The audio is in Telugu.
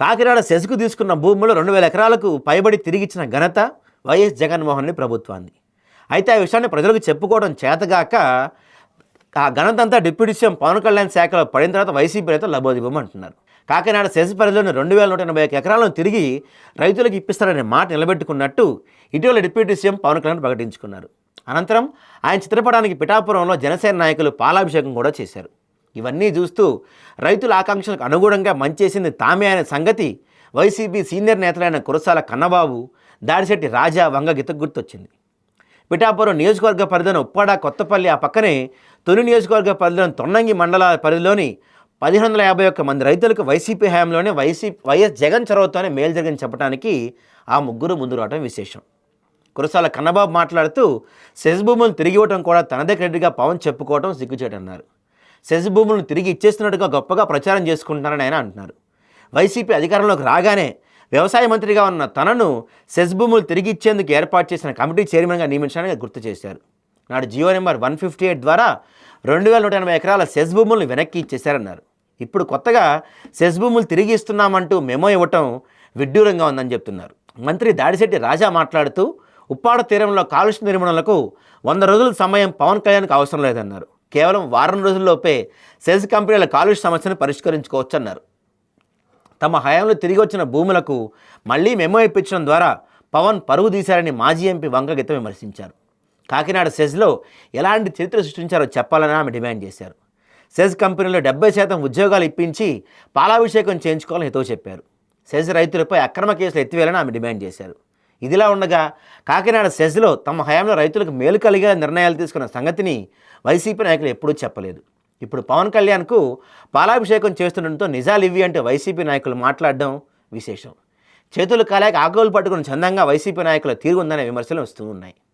కాకినాడ సెస్కు తీసుకున్న భూములు రెండు వేల ఎకరాలకు పైబడి తిరిగిచ్చిన ఘనత వైఎస్ జగన్మోహన్ ప్రభుత్వాన్ని. అయితే ఆ విషయాన్ని ప్రజలకు చెప్పుకోవడం చేతగాక ఆ ఘనత అంతా డిప్యూటీ సీఎం పవన్ కళ్యాణ్ శాఖలో పడిన తర్వాత వైసీపీ రైతులు లబోదివ్వమంటున్నారు కాకినాడ సెస్ పరిధిలోని రెండు వేల నూట ఎనభై ఒక్క ఎకరాలను తిరిగి రైతులకు ఇప్పిస్తారనే మాట నిలబెట్టుకున్నట్టు ఇటీవల డిప్యూటీ సీఎం పవన్ కళ్యాణ్ ప్రకటించుకున్నారు. అనంతరం ఆయన చిత్రపటానికి పిఠాపురంలో జనసేన నాయకులు పాలాభిషేకం కూడా చేశారు. ఇవన్నీ చూస్తూ రైతుల ఆకాంక్షలకు అనుగుణంగా మంచేసింది తామే అనే సంగతి వైసీపీ సీనియర్ నేతలైన కురసాల కన్నబాబు దాడిశెట్టి రాజా వంగ గితకు గుర్తొచ్చింది. పిఠాపురం నియోజకవర్గ పరిధిలోని ఉప్పాడ కొత్తపల్లి ఆ పక్కనే తొలి నియోజకవర్గ పరిధిలోని తొన్నంగి మండల పరిధిలోని పదిహేను వందల యాభై ఒక్క మంది రైతులకు వైసీపీ హయాంలోనే వైసీపీ వైఎస్ జగన్ చొరవతోనే మేలు జరిగిన చెప్పడానికి ఆ ముగ్గురు ముందు రావడం విశేషం. కురసాల కన్నబాబు మాట్లాడుతూ సెజ్ భూములను తిరిగి ఇవ్వడం కూడా తనదే క్రెడిట్గా పవన్ చెప్పుకోవడం సిగ్గుచేటన్నారు. సెజ్ భూములను తిరిగి ఇచ్చేస్తున్నట్టుగా గొప్పగా ప్రచారం చేసుకుంటున్నారని ఆయన అంటున్నారు. వైసీపీ అధికారంలోకి రాగానే వ్యవసాయ మంత్రిగా ఉన్న తనను సెజ్ భూములు తిరిగి ఇచ్చేందుకు ఏర్పాటు చేసిన కమిటీ చైర్మన్గా నియమించడానికి గుర్తు చేశారు. నాడు Jio number one fifty eight ద్వారా రెండు వేల నూట ఎనభై ఎకరాల సెజ్ భూములను వెనక్కి ఇచ్చేశారన్నారు. ఇప్పుడు కొత్తగా సెజ్ భూములు తిరిగి ఇస్తున్నామంటూ మెమో ఇవ్వటం విడ్డూరంగా ఉందని చెప్తున్నారు. మంత్రి దాడిశెట్టి రాజా మాట్లాడుతూ ఉప్పాడ తీరంలో కాలుష్య నిర్మూలనకు వంద రోజుల సమయం పవన్ కళ్యాణ్కు అవసరం లేదన్నారు. కేవలం వారం రోజుల్లోపే సెజ్ కంపెనీల కాలుష్య సమస్యను పరిష్కరించుకోవచ్చన్నారు. తమ హయాంలో తిరిగి వచ్చిన భూములకు మళ్ళీ మెమో ఇప్పించడం ద్వారా పవన్ పరుగు తీశారని మాజీ ఎంపీ వంగగీత విమర్శించారు. కాకినాడ సెజ్లో ఎలాంటి చరిత్ర సృష్టించారో చెప్పాలని ఆమె డిమాండ్ చేశారు. సెజ్ కంపెనీలో డెబ్బై శాతం ఉద్యోగాలు ఇప్పించి పాలాభిషేకం చేయించుకోవాలని హితవు చెప్పారు. సెజ్ రైతులపై అక్రమ కేసులు ఎత్తివేయాలని ఆమె డిమాండ్ చేశారు. ఇదిలా ఉండగా కాకినాడ సెజ్లో తమ హయాంలో రైతులకు మేలు కలిగే నిర్ణయాలు తీసుకున్న సంగతిని వైసీపీ నాయకులు ఎప్పుడూ చెప్పలేదు. ఇప్పుడు పవన్ కళ్యాణ్కు పాలాభిషేకం చేస్తుండటంతో నిజాలు ఇవి అంటే వైసీపీ నాయకులు మాట్లాడడం విశేషం. చేతులు కాలేక ఆకులు పట్టుకుని చందంగా వైసీపీ నాయకుల తీరు ఉందనే విమర్శలు వస్తూ ఉన్నాయి.